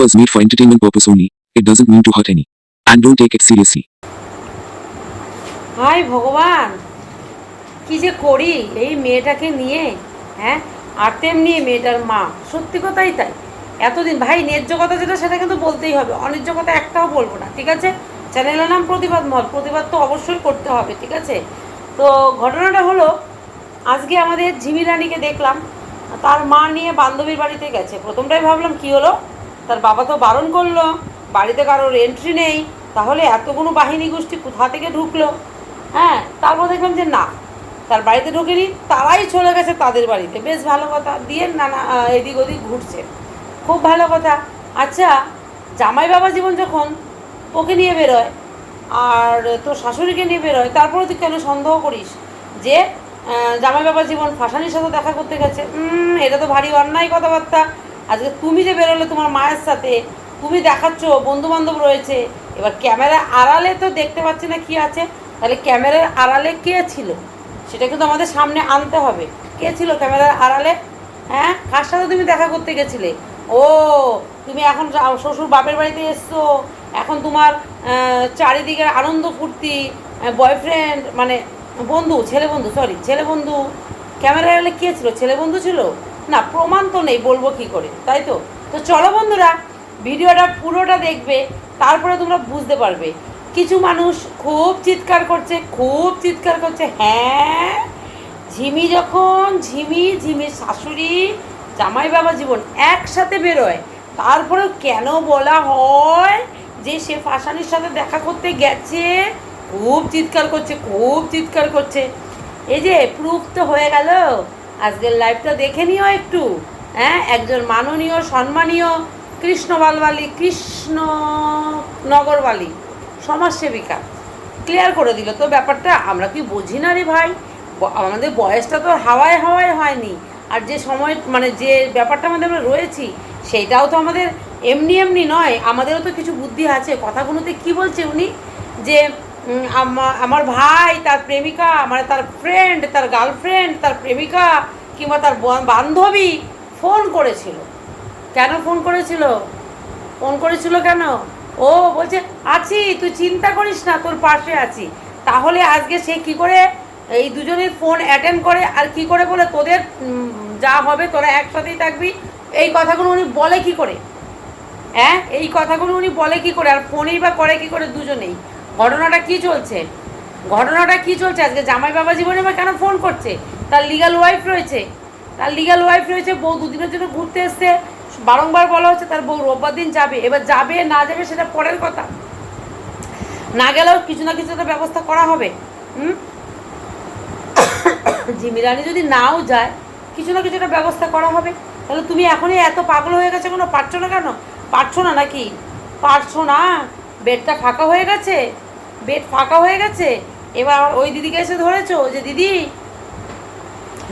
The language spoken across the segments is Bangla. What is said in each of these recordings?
was made for entertainment purpose only. It doesn't mean to hurt any. And don't take it seriously. হাই ভগবান, কি যে করি? এই মেয়েটাকে নিয়ে হ্যাঁ? আর তেমনি মেয়েটার মা। সত্যি কথাই তাই। এতদিন, ভাই, ন্যায্য কথা যেটা, সেটা কিন্তু বলতেই হবে। অন্যায্য কথা একটাও বলব না, ঠিক আছে? চ্যানেলের নাম প্রতিবাদ মহল প্রতিবাদ তো অবশ্যই করতে হবে, ঠিক আছে? তো ঘটনাটা হলো, আজকে আমাদের ঝিমি রানীকে দেখলাম। তার মা নিয়ে বান্ধবীর বাড়িতে গেছে। প্রথমটাই ভাবলাম, কি হলো? তার বাবা তো বারণ করল, বাড়িতে কারোর এন্ট্রি নেই, তাহলে এতগুলো বাহিনী গোষ্ঠী কোথা থেকে ঢুকলো? হ্যাঁ তারপর দেখলাম যে না, তার বাড়িতে ঢোকেনি, তারাই চলে গেছে তাদের বাড়িতে। বেশ ভালো কথা, দিয়ে নানা এদিক ওদিক ঘুরছে। খুব ভালো কথা। আচ্ছা জামাই বাবা জীবন যখন ওকে নিয়ে বেরোয়, আর তোর শাশুড়িকে নিয়ে বেরোয়, তারপরে তুই কেন সন্দেহ করিস? যে জামাই বাবা জীবন ফাঁসানির সাথে দেখা করতে গেছে। এটা তো ভারী অন্যায় কথাবার্তা। আজকে তুমি যে বেরোলে তোমার মায়ের সাথে তুমি দেখাচ্ছ বন্ধু বান্ধব রয়েছে। এবার ক্যামেরা আড়ালে তো দেখতে পাচ্ছি না কি আছে। তাহলে ক্যামেরার আড়ালে কে ছিল? সেটা কিন্তু আমাদের সামনে আনতে হবে। কে ছিল ক্যামেরার আড়ালে? হ্যাঁ? কার সাথে তুমি দেখা করতে গেছিলে? ও তুমি এখন শ্বশুর বাপের বাড়িতে এসছো। এখন তোমার আহ, চারিদিকে আনন্দ ফুর্তি বয়ফ্রেন্ড মানে বন্ধু, ছেলে বন্ধু সরি ছেলে বন্ধু ক্যামেরার আড়ালে কে ছিল? ছেলে বন্ধু ছিল? না, প্রমাণ তো নেই, বলব কি করে, তাই তো? তো চলো বন্ধুরা, ভিডিওটা পুরোটা দেখবে, তারপরে তোমরা বুঝতে পারবে। কিছু মানুষ খুব চিৎকার করছে, খুব চিৎকার করছে হ্যাঁ? ঝিমি যখন, ঝিমি ঝিমির শাশুড়ি, জামাই বাবা জীবন একসাথে বেরোয়, তারপরেও কেন বলা হয় যে সে ফাঁসানির সাথে দেখা করতে গেছে? খুব চিৎকার করছে, খুব চিৎকার করছে। এই যে প্রুফ তো হয়ে গেল। আজকের লাইভটা দেখে নিও একটু। হ্যাঁ একজন মাননীয়, সম্মানীয় কৃষ্ণবালবালি কৃষ্ণ নগরবালি সমাজসেবিকা। ক্লিয়ার করে দিল। তো ব্যাপারটা আমরা কি বুঝি না রে ভাই? আমাদের বয়সটা তো হাওয়ায় হাওয়ায় হয়নি। আর যে সময় মানে যে ব্যাপারটা আমাদের আমরা রয়েছি, সেইটাও তো আমাদের এমনি এমনি নয়। আমাদেরও তো কিছু বুদ্ধি আছে। কথাগুলোতে কি বলছে উনি? যে আমার ভাই, তার প্রেমিকা মানে তার ফ্রেন্ড তার গার্লফ্রেন্ড তার প্রেমিকা কিংবা তার বান্ধবী ফোন করেছিল। কেন ফোন করেছিল? ফোন করেছিল কেন? ও বলছে, আছি, তুই চিন্তা করিস না, তোর পাশে আছি। তাহলে আজকে সে কি করে, এই দুজনের ফোন অ্যাটেন্ড করে আর কি করে বলে তোদের যা হবে তোরা একসাথেই থাকবি। এই কথাগুলো উনি বলে কি করে? হ্যাঁ এই কথাগুলো উনি বলে কি করে? আর ফোনেই বা করে কি করে দুজনেই? ঘটনাটা কি চলছে? ঘটনাটা কি চলছে? আজকে জামাই বাবা জীবনে বা কেন ফোন করছে? তার লিগাল ওয়াইফ রয়েছে। তার লিগাল ওয়াইফ রয়েছে, বউ দুদিনের জন্য ঘুরতে এসছে। বারংবার বলা হচ্ছে তার বউ রোববার দিন যাবে। এবার যাবে না যাবে সেটা পরের কথা। না গেলেও কিছু না কিছু একটা ব্যবস্থা করা হবে। হুম? জিমি যদি নাও যায়, কিছু না কিছু একটা ব্যবস্থা করা হবে। তাহলে তুমি এখনই এত পাগল হয়ে গেছে কোনো? পারছ না কেন? পারছ না নাকি? পারছ না? বেডটা ফাঁকা হয়ে গেছে, বেড ফাঁকা হয়ে গেছে, এবার আবার ওই দিদিকে এসে ধরেছো যে, দিদি,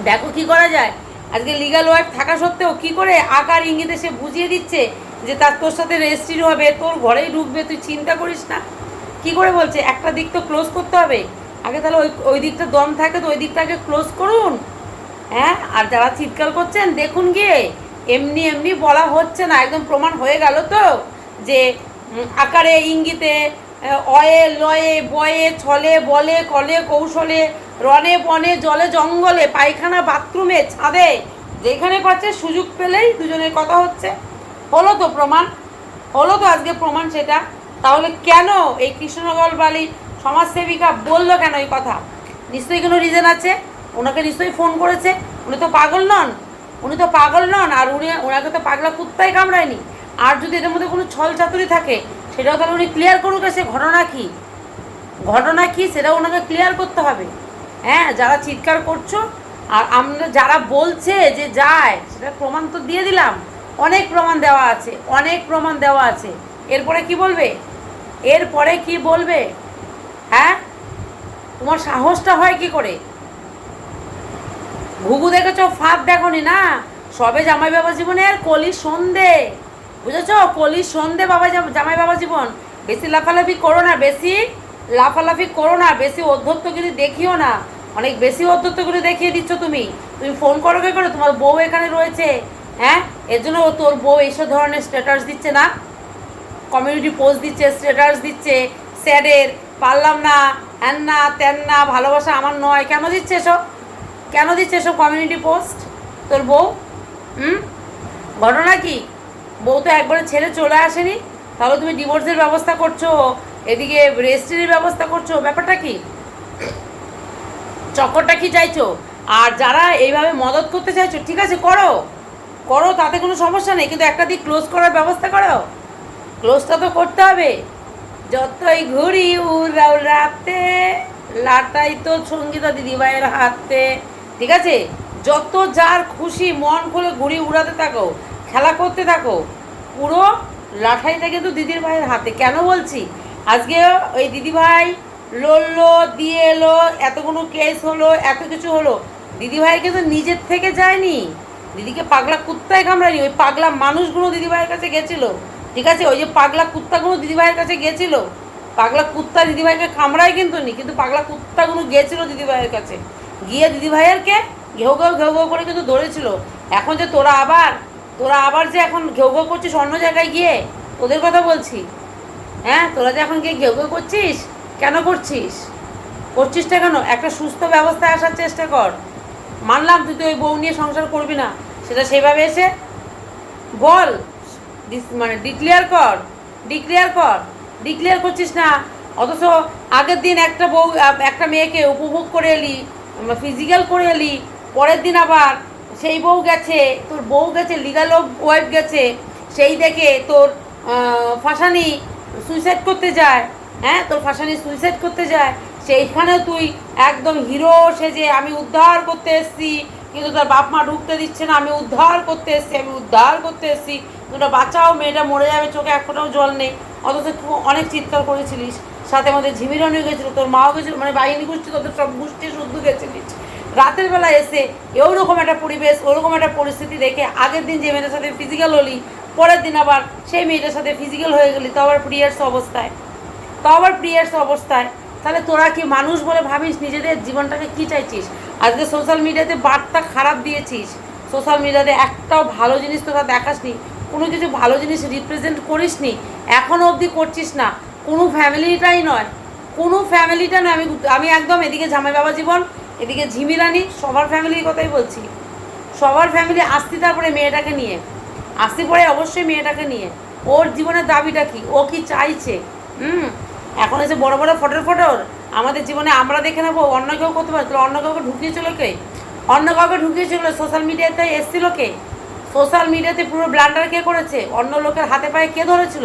দেখো কি করা যায়। আজকে লিগাল ওয়াইফ থাকা সত্ত্বেও কি করে আকার ইঙ্গিতে সে বুঝিয়ে দিচ্ছে যে তার তোর সাথে রেজিস্ট্রি হবে, তোর ঘরেই ঢুকবে, তুই চিন্তা করিস না। কি করে বলছে? একটা দিক তো ক্লোজ করতে হবে। আগে তাহলে ওই ওই দিকটা দম থাকে তো ওই দিকটা আগে ক্লোজ করুন। হ্যাঁ? আর যারা চিৎকার করছেন, দেখুন গিয়ে। এমনি এমনি বলা হচ্ছে না, একদম প্রমাণ হয়ে গেল তো, যে আকারে, ইঙ্গিতে অয়ে, লয়ে, বয়ে, ছলে, বলে কলে কৌশলে, রনে, বনে, জলে, জঙ্গলে, পায়খানা, বাথরুমে, ছাদে, যেখানে পাচ্ছে সুযোগ পেলেই দুজনের কথা হচ্ছে। হলো তো প্রমাণ, হলো তো আজকে প্রমাণ সেটা। তাহলে কেন এই কৃষ্ণনগর বালি সমাজসেবিকা বলল কেন এই কথা? নিশ্চয়ই কোনো রিজন আছে? ওনাকে নিশ্চয়ই ফোন করেছে। উনি তো পাগল নন। উনি তো পাগল নন, আর উনি, ওনাকে তো পাগলা কুত্তাই কামড়ায়নি। আর যদি এদের মধ্যে কোনো ছল চাতুরি থাকে, সেটাও তাহলে উনি ক্লিয়ার করুক সে ঘটনা কী। ঘটনা কি সেটা ওনাকে ক্লিয়ার করতে হবে। হ্যাঁ যারা চিৎকার করছ, আর আমরা যারা বলছে যে যায় সেটা প্রমাণ তো দিয়ে দিলাম। অনেক প্রমাণ দেওয়া আছে, অনেক প্রমাণ দেওয়া আছে। এরপরে কি বলবে? এরপরে কি বলবে? হ্যাঁ? তোমার সাহসটা হয় কি করে? ঘুঘু দেখেছ? ফাঁদ দেখনি না? সবে জামাই বাবা জীবনের কলি সন্ধে। বুঝেছ? কলি সন্ধে বাবা জামাই বাবা জীবন। বেশি লাফালাফি করো না, বেশি লাফালাফি করো না, বেশি অধ্যত্তগিরি দেখিও না। অনেক বেশি অধ্যত্ত দেখিয়ে দিচ্ছ তুমি। তুমি ফোন করো কে করো? তোমার বউ এখানে রয়েছে। হ্যাঁ? এর জন্য তোর বউ এইসব ধরনের স্ট্যাটাস দিচ্ছে না। কমিউনিটি পোস্ট দিচ্ছে স্ট্যাটাস দিচ্ছে। স্যাডের পারলাম না, হ্যান না, ত্যান না, ভালোবাসা আমার নয়। কেন দিচ্ছে এসব? কেন দিচ্ছে এসব কমিউনিটি পোস্ট তোর বউ? হুম? ঘটনা কি? বউ তো একবারে ছেড়ে চলে আসেনি। তাহলে তুমি ডিভোর্সের ব্যবস্থা করছ, এদিকে রেজিস্ট্রির ব্যবস্থা করছ, ব্যাপারটা কি? চক্করটা কি চাইছো? আর যারা এইভাবে মদত করতে চাইছো, ঠিক আছে, করো। করো, তাতে কোনো সমস্যা নেই, কিন্তু একটা দিক ক্লোজ করার ব্যবস্থা করো। ক্লোজটা তো করতে হবে। যতই ঘুরি উড়াও রাতে, লাটাই তো সঙ্গীতা দিদিভাইয়ের হাতে। ঠিক আছে? যত যার খুশি মন খুলে ঘুরি উড়াতে থাকো। খেলা করতে থাকো। পুরো লাঠাইটা কিন্তু দিদির ভাইয়ের হাতে। কেন বলছি? আজকে ওই দিদিভাই লড়লো, দিয়ে এলো, এতগুলো কেস হলো, এত কিছু হলো। দিদিভাই কিন্তু নিজের থেকে যায়নি। দিদিকে পাগলা কুত্তায় কামড়ায়নি ওই পাগলা মানুষগুলো দিদিভাইয়ের কাছে গেছিল। ঠিক আছে? ওই যে পাগলা কুত্তাগুলো দিদিভাইয়ের কাছে গেছিল। পাগলা কুত্তা দিদিভাইকে কামড়ায় কিন্তু নি, কিন্তু পাগলা কুত্তাগুলো গেছিল দিদিভাইয়ের কাছে। গিয়ে দিদিভাইয়েরকে ঘেউ ঘেউ ঘেউ ঘেউ করে কিন্তু ধরেছিল। এখন যে তোরা আবার তোরা আবার যে এখন ঘেউ ঘেউ করছিস অন্য জায়গায় গিয়ে, তোদের কথা বলছি। হ্যাঁ তোরা যে এখন গিয়ে ঘেউ ঘেউ করছিস, কেন করছিস? করছিসটা কেন? একটা সুস্থ ব্যবস্থায় আসার চেষ্টা কর। মানলাম তুই তো ওই বউ নিয়ে সংসার করবি না, সেটা সেভাবে এসে বল মানে ডিক্লেয়ার কর ডিক্লেয়ার কর ডিক্লেয়ার করছিস না, অথচ আগের দিন একটা বউ একটা মেয়েকে উপভোগ করে এলি ফিজিক্যাল করে এলি, পরের দিন আবার সেই বউ গেছে, তোর বউ গেছে লিগাল ওয়াইফ গেছে, সেই দেখে তোর ফাঁসানি সুইসাইড করতে যায়। হ্যাঁ তোর ফাঁসানি সুইসাইড করতে যায়। সেইখানে তুই একদম হিরো সেজে আমি উদ্ধার করতে এসেছি, কিন্তু তার বাপ মা ঢুকতে দিচ্ছে না, আমি উদ্ধার করতে এসেছি, আমি উদ্ধার করতে এসেছি। তোমরা বাঁচাও, মেয়েটা মরে যাবে, চোখে এক ফোঁটাও জল নেই। অথচ তুই অনেক চিৎকার করেছিলিস। সাথে আমাদের ঝিমিরানিও গেছিল, তোর মাও গেছিল মানে বাহিনী গোষ্ঠী, তোদের সব গোষ্ঠী শুদ্ধ গেছিলিস রাতের বেলা এসে ওরকম একটা পরিবেশ, ওরকম একটা পরিস্থিতি দেখে আগের দিন যে মেয়েটার সাথে ফিজিক্যাল হলি, পরের দিন আবার সেই মেয়েটার সাথে ফিজিক্যাল হয়ে গেলি তো আবার প্রিয়ার্স অবস্থায়। তাও আবার প্রিয়ার্স অবস্থায়। তাহলে তোরা কি মানুষ বলে ভাবিস? নিজেদের জীবনটাকে কি চাইছিস? আজকে সোশ্যাল মিডিয়াতে বার্তা খারাপ দিয়েছিস। সোশ্যাল মিডিয়াতে একটাও ভালো জিনিস তোরা দেখাসনি, কোনো কিছু ভালো জিনিস রিপ্রেজেন্ট করিসনি এখনও অবধি করছিস না। কোনো ফ্যামিলিটাই নয়। কোনো ফ্যামিলিটা নয়। আমি আমি একদম এদিকে জামাই বাবা জীবন এদিকে ঝিমিরানি সবার ফ্যামিলির কথাই বলছি। সবার ফ্যামিলি আসতি তারপরে মেয়েটাকে নিয়ে। আসতি পরে অবশ্যই মেয়েটাকে নিয়ে। ওর জীবনের দাবিটা কি? ও কি চাইছে? হুম? এখন এসে বড় বড় ফটোর ফটোর। আমাদের জীবনে আমরা দেখে নেব, অন্য কেউ করতে পারে। তাহলে অন্য কাউকে ঢুকিয়েছিল কে? অন্য কাউকে ঢুকিয়েছিল সোশ্যাল মিডিয়াতে এসছিল কে? সোশ্যাল মিডিয়াতে পুরো ব্লান্ডার কে করেছে? অন্য লোকের হাতে পায়ে কে ধরেছিল?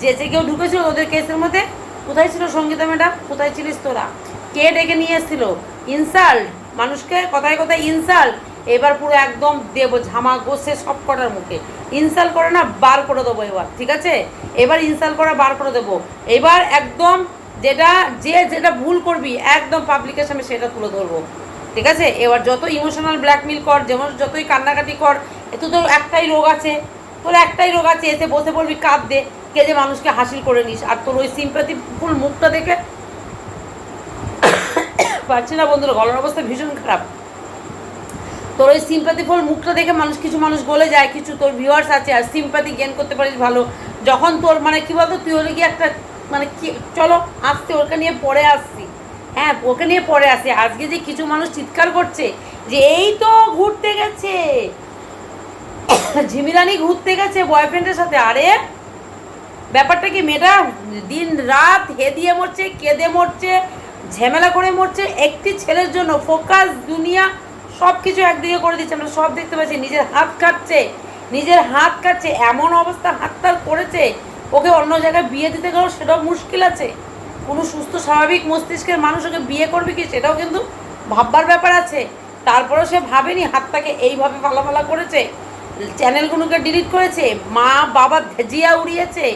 যে যে কেউ ঢুকেছিল, ওদের কেসের মধ্যে? কোথায় ছিল সঙ্গীতা ম্যাডাম কোথায় ছিলিস তোরা? কে ডেকে নিয়ে এসেছিল? ইনসাল্ট, মানুষকে কথায় কথায় ইনসাল্ট, এবার পুরো একদম দেবো ঝামা গোসে সব কটার মুখে। ইনসাল করে না, বার করে দেবো এবার, ঠিক আছে? এবার ইনসাল করা বার করে দেবো। এবার একদম যেটা, যে যেটা ভুল করবি, একদম পাবলিকের সামনে সেটা তুলে ধরবো। ঠিক আছে? এবার যত ইমোশনাল ব্ল্যাকমেল কর, যেমন যতই কান্নাকাটি কর এত তোর একটাই রোগ আছে। তোর একটাই রোগ আছে, এসে বসে পড়বি কাঁদ। দে কে যে মানুষকে হাসিল করে নিস। আর তোর ওই সিম্পাতি ফুল মুখটা দেখে পারছি না বন্ধুরা, গলার অবস্থা ভীষণ খারাপ। তোর ওই সিম্পাতি ফুল মুখটা দেখে মানুষ, কিছু মানুষ গলে যায়, কিছু তোর ভিউয়ার্স আছে, আর সিম্পাতি গেন করতে পারিস ভালো। যখন তোর মানে কি বলতো, তুই হলে কি একটা মানে কি, চলো আসতে ওকে নিয়ে পরে আসছি। হ্যাঁ ওকে নিয়ে পরে আসি আজকে যে কিছু মানুষ চিৎকার করছে, যে এই তো ঘুরতে গেছে। ঝিমিরানি ঘুরতে গেছে বয়ফ্রেন্ডের সাথে। আরে, ব্যাপারটা কি, মেয়েটা দিন রাত হেদিয়ে মরছে, কেঁদে মরছে ঝামেলা করে মরছে, একটি ছেলের জন্য ফোকাস দুনিয়া সব কিছু একদিকে করে দিচ্ছে। আমরা সব দেখতে পাচ্ছি, নিজের হাত কাটছে নিজের হাত কাটছে এমন অবস্থা হাত তার করেছে, ওকে অন্য জায়গায় বিয়ে দিতে গেলেও সেটাও মুশকিল আছে। কোনো সুস্থ, স্বাভাবিক মস্তিষ্কের মানুষ ওকে বিয়ে করবে কি সেটাও কিন্তু ভাববার ব্যাপার আছে। তারপরেও সে ভাবেনি, হাতটাকে এইভাবে ফালাফালা করেছে, চ্যানেলগুলোকে ডিলিট করেছে, মা, বাবা ধেজিয়া উড়িয়েছে।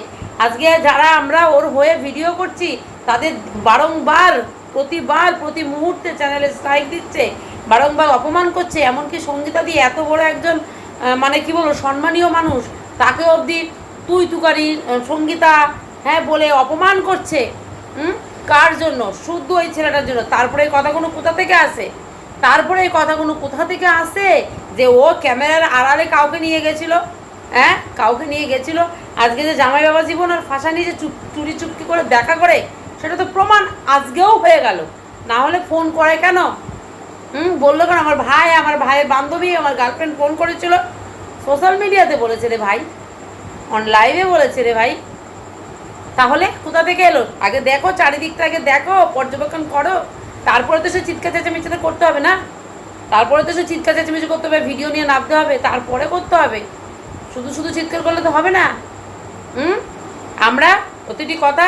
আজকে যারা আমরা ওর হয়ে ভিডিও করছি, তাদের বারংবার প্রতিবার, প্রতি মুহূর্তে চ্যানেলে স্ট্রাইক দিচ্ছে, বারংবার অপমান করছে, এমনকি সঙ্গীতা দিয়ে এত বড় একজন মানে কি বলব, সম্মানীয় মানুষ, তাকে অবধি তুই তুকারি সঙ্গীতা হ্যাঁ বলে অপমান করছে। কার জন্য? শুদ্ধ ওই ছেলেটার জন্য। তারপরে এই কথাগুলো কোথা থেকে আসে? তারপরে এই কথাগুলো কোথা থেকে আসে? যে ও ক্যামেরার আড়ালে কাউকে নিয়ে গেছিল হ্যাঁ কাউকে নিয়ে গেছিল। আজকে যে জামাই বাবা জীবন আর ফাঁসা নিয়ে যে চুপ, চুরি চুপকি করে দেখা করে সেটা তো প্রমাণ আজকেও হয়ে গেল। না হলে ফোন করে কেন? হুম, বলল কেন? আমার ভাই, আমার ভাইয়ের বান্ধবী, আমার গার্লফ্রেন্ড ফোন করেছিল। সোশ্যাল মিডিয়াতে বলেছে রে ভাই। অন লাইভে বলেছে রে ভাই। তাহলে কোথা থেকে এলো? আগে দেখো, চারিদিকটা আগে দেখো, পর্যবেক্ষণ করো। তারপরে তো সে চিৎকার চেঁচামেচিতে করতে হবে না। তারপরে তো সে চিৎকার চেঁচামেচি করতে হবে ভিডিও নিয়ে নামতে হবে, তারপরে করতে হবে। শুধু শুধু চিৎকার করলে তো হবে না। হুম, আমরা প্রতিটি কথা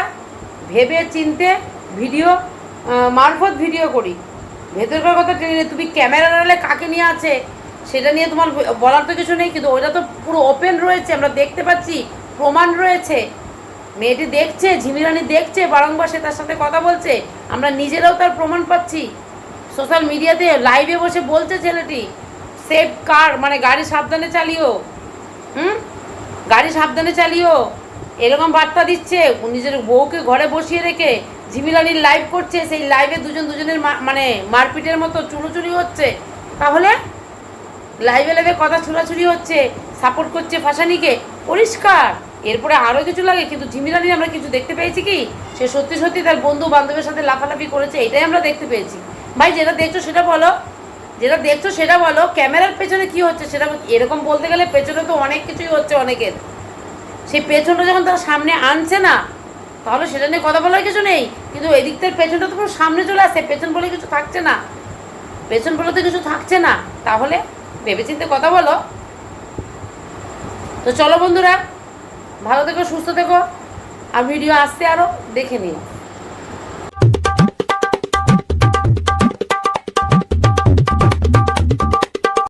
ভেবে চিনতে ভিডিও মারফত ভিডিও করি। ভেতরকার কথা টেনে তুমি ক্যামেরা নাড়লে কাকে নিয়ে আছে? সেটা নিয়ে তোমার বলার তো কিছু নেই, কিন্তু ওটা তো পুরো ওপেন রয়েছে, আমরা দেখতে পাচ্ছি, প্রমাণ রয়েছে। মেয়েটি দেখছে, ঝিমিরানি দেখছে, বারংবার সে তার সাথে কথা বলছে, আমরা নিজেরাও তার প্রমাণ পাচ্ছি। সোশ্যাল মিডিয়াতে লাইভে বসে বলছে ছেলেটি সেফ কার মানে গাড়ি সাবধানে চালিও। হুম? গাড়ি সাবধানে চালিও। এরকম বার্তা দিচ্ছে নিজের বউকে ঘরে বসিয়ে রেখে ঝিমিলানির লাইভ করছে, সেই লাইভে দুজন দুজনের মানে মারপিটের মতো চুরোচুরি হচ্ছে। তাহলে লাইভে লাইভে কথা ছুড়াছুড়ি হচ্ছে সাপোর্ট করছে ফাঁসানিকে। পরিষ্কার, এরপরে আরও কিছু লাগে, কিন্তু ঝিমিরানি আমরা কিছু দেখতে পেয়েছি কি? সে সত্যি সত্যি তার বন্ধু বান্ধবের সাথে লাফালাফি করেছে, এটাই আমরা দেখতে পেয়েছি। ভাই, যেটা দেখছ সেটা বলো, যেটা দেখছ সেটা বলো, ক্যামেরার পেছনে কি হচ্ছে সেটা এরকম বলতে গেলে পেছনে তো অনেক কিছুই হচ্ছে অনেকের। সেই পেছনটা যখন তারা সামনে আনছে না, তাহলে সেটা নিয়ে কথা বলার কিছু নেই। কিন্তু এদিক থেকে পেছনটা তো পুরো সামনে চলে আসছে, পেছন বলে কিছু থাকছে না। পেছন বলে তো কিছু থাকছে না। তাহলে ভেবেচিন্তে কথা বলো। তো চলো বন্ধুরা, ভালো থেকো, সুস্থ থেকো। আর ভিডিও আসতে আরও দেখে নিও।